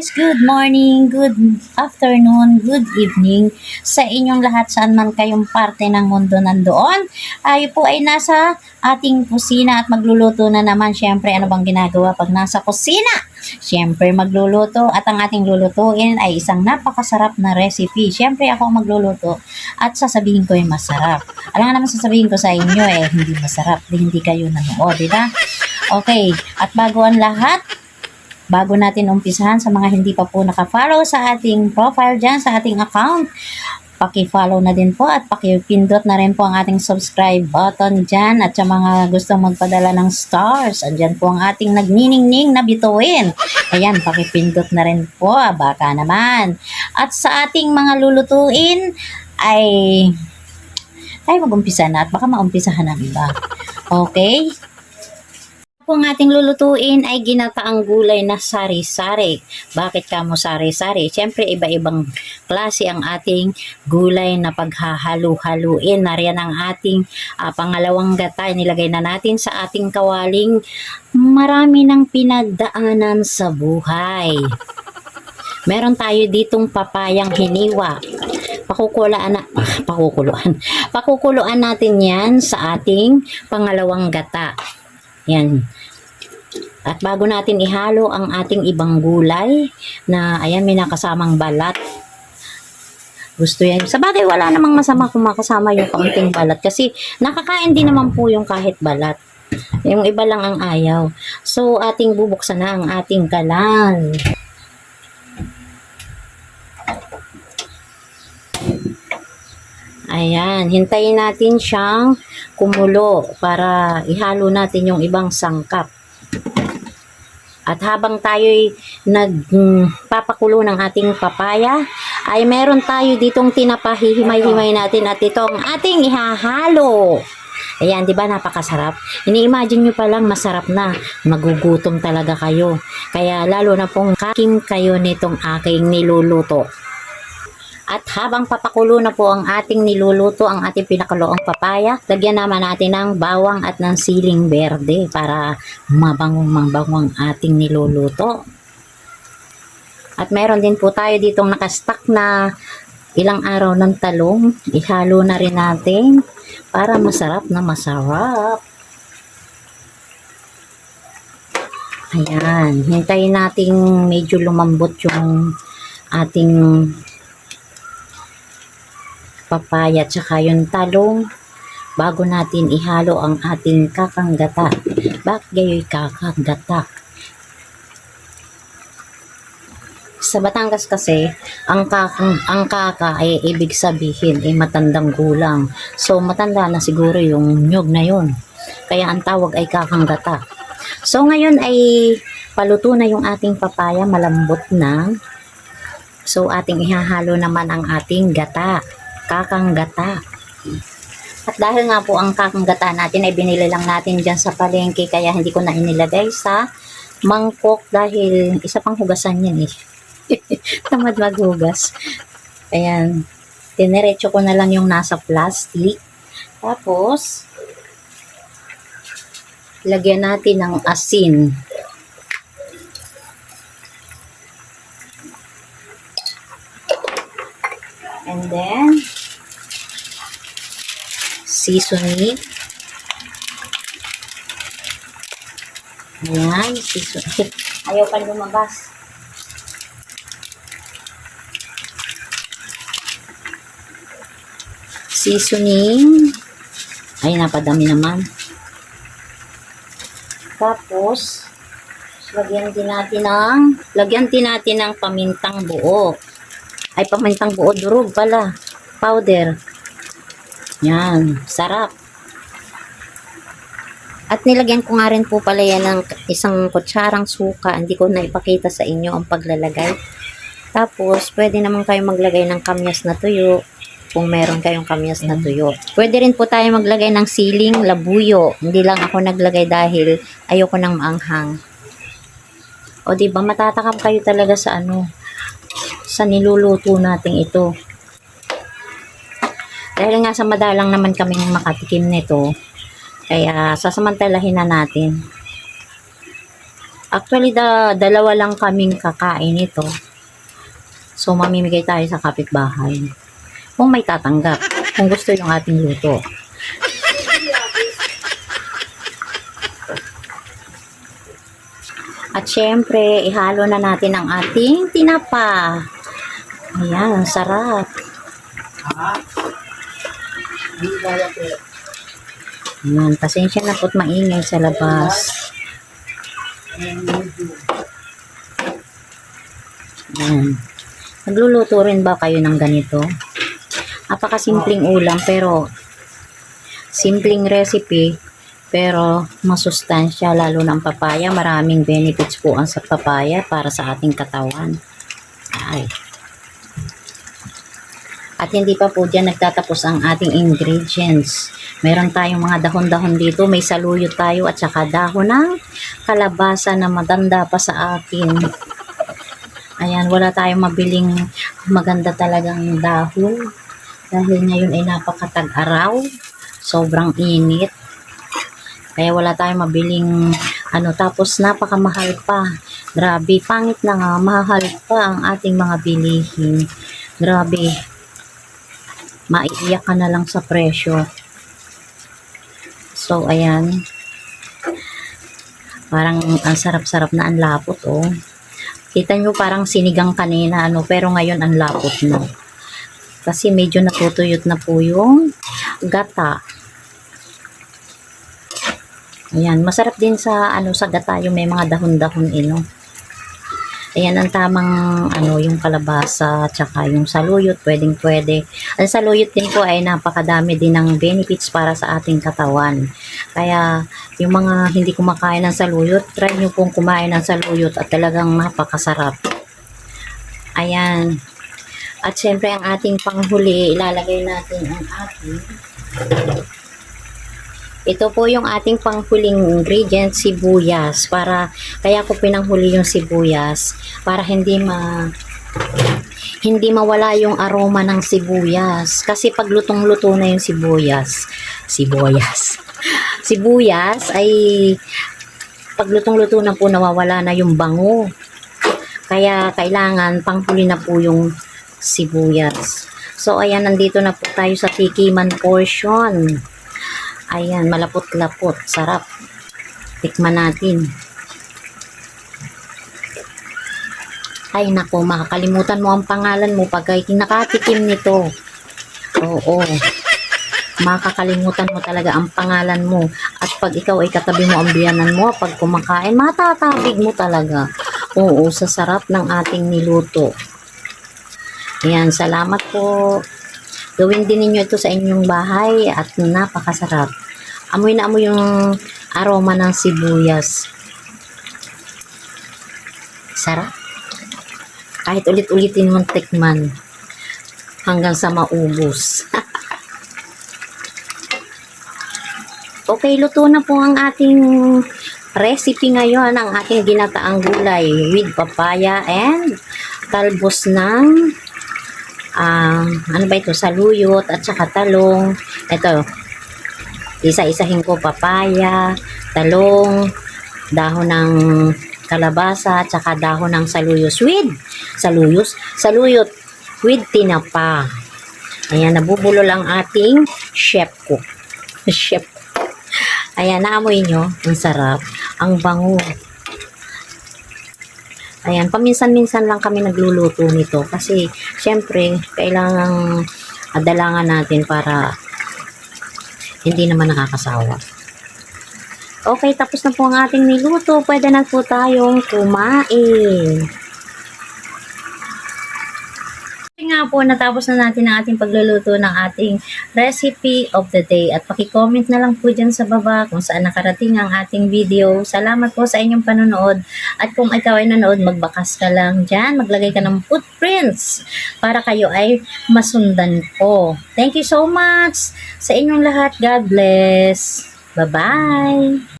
guys, good morning, good afternoon, good evening sa inyong lahat saan man kayong parte ng mundo nandoon. Tayo po ay nasa ating kusina at magluluto na naman. Siyempre, ano bang ginagawa pag nasa kusina? Siyempre, magluluto at ang ating lulutuin ay isang napakasarap na recipe. Siyempre, ako ang magluluto at sasabihin ko yung masarap. Alam nga naman sasabihin ko sa inyo eh, hindi masarap, di hindi kayo nanood, di ba? Okay, at bago ang lahat, bago natin umpisahan sa mga hindi pa po naka-follow sa ating profile dyan, sa ating account, paki-follow na din po at paki-pindot na rin po ang ating subscribe button dyan at sa mga gustong magpadala ng stars, andyan po ang ating nagniningning na bituin. Ayan, pakipindot na rin po, baka naman. At sa ating mga lulutuin ay tayo mag-umpisa na at baka maumpisahan ng iba. Okay? Po ang ating lulutuin ay ginataang gulay na sari-sari. Bakit kamo sari-sari? Siyempre, iba-ibang klase ang ating gulay na paghahalu-haluin. Nariyan ang ating ah, pangalawang gata. Nilagay na natin sa ating kawaling marami ng pinagdaanan sa buhay. Meron tayo ditong papayang hiniwa. Pakukulaan na, pakukuluan. Pakukuluan natin yan sa ating pangalawang gata. Yan. At bago natin ihalo ang ating ibang gulay na ayan may nakasamang balat. Gusto yan. Sa bagay wala namang masama kung makasama yung kaunting balat kasi nakakain din naman po yung kahit balat. Yung iba lang ang ayaw. So ating bubuksan na ang ating kalan. Ayan, hintayin natin siyang kumulo para ihalo natin yung ibang sangkap. At habang tayo'y nagpapakulo ng ating papaya, ay meron tayo ditong tinapahihimay-himay natin at itong ating ihahalo. Ayan, di ba napakasarap? Ini-imagine nyo pa lang masarap na. Magugutom talaga kayo. Kaya lalo na pong kakim kayo nitong aking niluluto. At habang papakulo na po ang ating niluluto, ang ating pinakuluang papaya, lagyan naman natin ng bawang at ng siling berde para mabangong mabangong ang ating niluluto. At meron din po tayo ditong nakastack na ilang araw ng talong. Ihalo na rin natin para masarap na masarap. Ayan, hintayin nating medyo lumambot yung ating papaya at saka yung talong bago natin ihalo ang ating kakanggata. Bakit gayo'y kakanggata? Sa Batangas kasi, ang kakang ang kaka ay ibig sabihin ay matandang gulang. So matanda na siguro yung nyog na yun. Kaya ang tawag ay kakanggata. So ngayon ay paluto na yung ating papaya, malambot na. So ating ihahalo naman ang ating gata kakang gata. At dahil nga po ang kakang gata natin ay binili lang natin dyan sa palengke kaya hindi ko na inilagay sa mangkok dahil isa pang hugasan yan eh. Tamad maghugas. Ayan. Dinerecho ko na lang yung nasa plastic. Tapos, lagyan natin ng asin. And then, seasoning. Ayan, seasoning. Ayaw pa lumabas. Seasoning. Ay, napadami naman. Tapos, lagyan din natin ng, lagyan din natin ng pamintang buo. Ay, pamintang buo durog pala. Powder. Yan, sarap. At nilagyan ko nga rin po pala yan ng isang kutsarang suka. Hindi ko na ipakita sa inyo ang paglalagay. Tapos, pwede naman kayo maglagay ng kamyas na tuyo kung meron kayong kamyas na tuyo. Pwede rin po tayo maglagay ng siling labuyo. Hindi lang ako naglagay dahil ayoko nang maanghang. O di ba matatakam kayo talaga sa ano sa niluluto nating ito. Dahil nga sa madalang naman kaming makatikim nito, kaya sasamantalahin na natin. Actually, da, dalawa lang kaming kakain ito. So, mamimigay tayo sa kapitbahay. Kung may tatanggap. Kung gusto yung ating luto. At syempre, ihalo na natin ang ating tinapa. Ayan, sarap. Ayan, pasensya na po't maingay sa labas. Ayan. Nagluluto rin ba kayo ng ganito? Napakasimpleng ulam pero simpleng recipe pero masustansya lalo ng papaya. Maraming benefits po ang sa papaya para sa ating katawan. Ay. At hindi pa po dyan nagtatapos ang ating ingredients. Meron tayong mga dahon-dahon dito. May saluyot tayo at saka dahon ng kalabasa na maganda pa sa akin. Ayan, wala tayong mabiling maganda talagang dahon. Dahil ngayon ay napakatag-araw. Sobrang init. Kaya wala tayong mabiling ano. Tapos napakamahal pa. Grabe, pangit na nga. Mahal pa ang ating mga bilihin. Grabe. Maiiyak ka na lang sa presyo. So, ayan. Parang ang sarap-sarap na ang lapot, oh. Kita nyo parang sinigang kanina, ano, pero ngayon ang lapot na. Kasi medyo natutuyot na po yung gata. Ayan, masarap din sa, ano, sa gata yung may mga dahon-dahon, ino. Ayan ang tamang ano yung kalabasa tsaka yung saluyot pwedeng pwede. Ang saluyot din po ay napakadami din ng benefits para sa ating katawan. Kaya yung mga hindi kumakain ng saluyot, try nyo pong kumain ng saluyot at talagang napakasarap. Ayan. At syempre ang ating panghuli, ilalagay natin ang ating ito po yung ating panghuling ingredient, sibuyas. Para, kaya ko pinanghuli yung sibuyas. Para hindi ma hindi mawala yung aroma ng sibuyas. Kasi pag lutong-luto na yung sibuyas, sibuyas, sibuyas ay pag lutong-luto na po nawawala na yung bango. Kaya kailangan panghuli na po yung sibuyas. So ayan, nandito na po tayo sa tikiman portion. Ayan, malapot-lapot. Sarap. Tikman natin. Ay, nako, makakalimutan mo ang pangalan mo pag nakatikim nito. Oo. Makakalimutan mo talaga ang pangalan mo. At pag ikaw ay katabi mo ang biyanan mo, pag kumakain, matatabig mo talaga. Oo, sa sarap ng ating niluto. Ayan, salamat po. Gawin din ninyo ito sa inyong bahay at napakasarap. Amoy na amoy yung aroma ng sibuyas. Sarap. Kahit ulit-ulitin mong tikman hanggang sa maubos. okay, luto na po ang ating recipe ngayon, ang ating ginataang gulay with papaya and talbos ng ah, ano ba ito, saluyot at saka talong. Ito, isa-isahin ko papaya, talong, dahon ng kalabasa, at saka dahon ng saluyos with, saluyos, saluyot with tinapa. Ayan, nabubulo lang ating chef cook. chef Ayan, naamoy nyo. Ang sarap. Ang bango. Ayan, paminsan-minsan lang kami nagluluto nito kasi syempre kailangang adalangan natin para hindi naman nakakasawa. Okay, tapos na po ang ating niluto. Pwede na po tayong kumain. Kasi nga po, natapos na natin ang ating pagluluto ng ating recipe of the day. At pakicomment na lang po dyan sa baba kung saan nakarating ang ating video. Salamat po sa inyong panonood. At kung ikaw ay nanood, magbakas ka lang dyan. Maglagay ka ng footprints para kayo ay masundan ko. Thank you so much sa inyong lahat. God bless. Bye-bye.